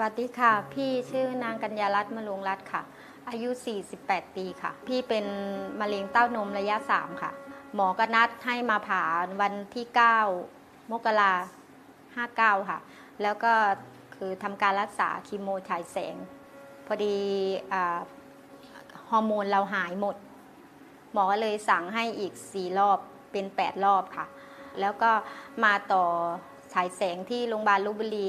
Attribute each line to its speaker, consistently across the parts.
Speaker 1: สวัสดีค่ะ พี่ชื่อนางกัญญารัตน์มะลุงรัตน์ค่ะ อายุ 48 ปีค่ะ พี่เป็นมะเร็งเต้านมระยะ 3 ค่ะ หมอก็นัดให้มาผ่าวันที่ 9 มกรา59ค่ะ แล้วก็คือทำการรักษาคีโมฉายแสง พอดีฮอร์โมนเราหายหมด หมอก็เลยสั่งให้อีก 4 รอบเป็น 8 รอบค่ะ แล้วก็มาต่อฉายแสงที่โรงพยาบาลลพบุรี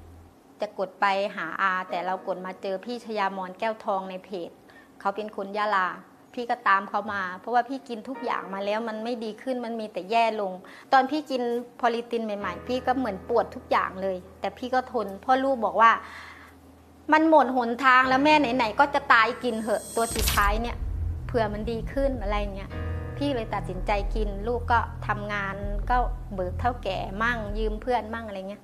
Speaker 1: จะกดไปหาอาแต่เรากดมาเจอพี่ชยามอนแก้วทองในเพจเขาเป็นคนยะลา พี่ก็ตามเขามา เพราะว่าพี่กินทุกอย่างมาแล้วมันไม่ดีขึ้นมันมีแต่แย่ลง ตอนพี่กินพอลิตินใหม่ๆ พี่ก็เหมือนปวดทุกอย่างเลย แต่พี่ก็ทนพ่อลูกบอกว่า มันหมดหนทางแล้วแม่ไหนๆก็จะตายกินเหอะตัวสุดท้ายเนี่ยเผื่อมันดีขึ้นอะไรเงี้ยพี่เลยตัดสินใจกินลูกก็ทำงานก็เบิกเท่าแก่มั่งยืมเพื่อนมั่งอะไรเงี้ย